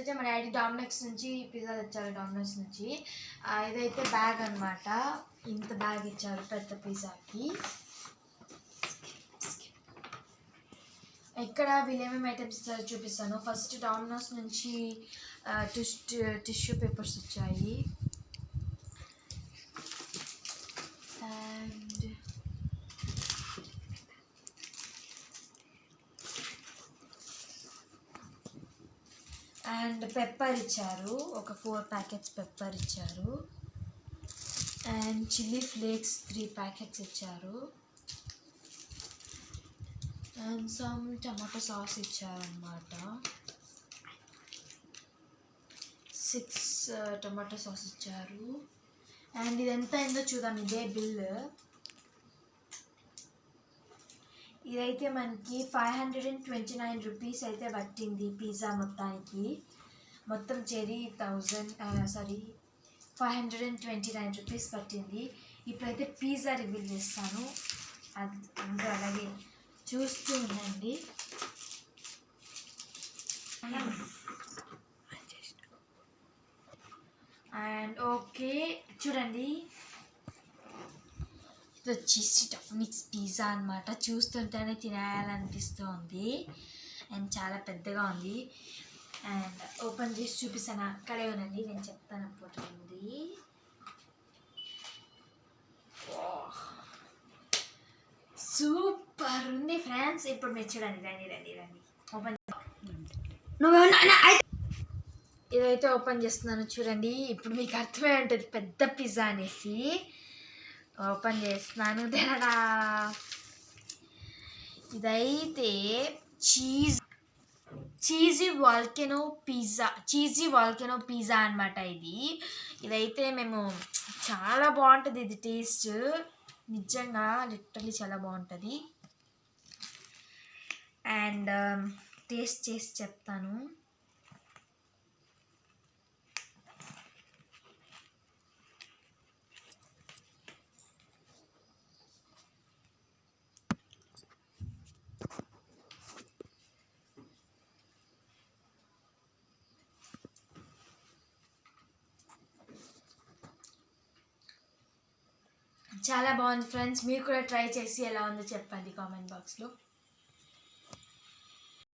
అయితే మా డాడీ డామినక్స్ నుంచి పిజ్జా తెచ్చారు డామినక్స్ నుంచి. ఇదైతే బ్యాగ్ అన్నమాట. ఇంత బ్యాగ్ ఇచ్చారు పెద్ద పిజ్జాకి. ఇక్కడ వీళ్ళు ఏమేమి ఐటమ్స్ ఇచ్చారో చూపిస్తాను. ఫస్ట్ డామినోస్ నుంచి టిష్ టిష్యూ పేపర్స్ వచ్చాయి. అండ్ పెప్పర్ ఇచ్చారు. ఒక ఫోర్ ప్యాకెట్స్ పెప్పర్ ఇచ్చారు. And chilli flakes three packets ఇచ్చారు. అండ్ సమ్ టమాటో సాస్ ఇచ్చారనమాట సిక్స్ టమాటో సాస్ ఇచ్చారు. అండ్ ఇది ఎంత అయిందో చూద్దాం. ఇదే బిల్. ఇదైతే మనకి five hundred and twenty nine rupees అయితే పట్టింది పిజ్జా మొత్తానికి. మొత్తం cherry thousand sorry five hundred and twenty nine rupees పట్టింది. ఇప్పుడైతే పిజ్జా రివీల్ చేస్తాను. అది అందరూ అలాగే చూస్తూ ఉండండి. అండ్ ఓకే చూడండి. ఇది వచ్చేసి టానిక్స్ పిజ్జా అనమాట చూస్తుంటేనే తినేయాలనిపిస్తుంది. అండ్ చాలా పెద్దగా ఉంది. అండ్ ఓపెన్ చేసి చూపిస్తాను. అక్కడే ఉండండి నేను చెప్తాను అనుకుంటుంది ఉంది సూపర్ ఉంది ఫ్రెండ్స్. ఇప్పుడు మీరు చూడండి రండి రండి రండి. ఓపెన్ ఇదైతే ఓపెన్ చేస్తున్నాను చూడండి. ఇప్పుడు మీకు అర్థమై ఉంటుంది పెద్ద పిజ్జా అనేసి. ఓపెన్ చేస్తున్నాను. తేడా. ఇదైతే cheese cheesy volcano pizza cheesy volcano pizza అనమాట ఇది. ఇదైతే మేము చాలా బాగుంటుంది ఇది టేస్ట్. నిజంగా లిటరలీ చాలా బాగుంటుంది. అండ్ టేస్ట్ చేసి చెప్తాను. చాలా బాగుంది ఫ్రెండ్స్. మీరు కూడా ట్రై చేసి ఎలా ఉందో చెప్పండి కామెంట్ బాక్స్లో.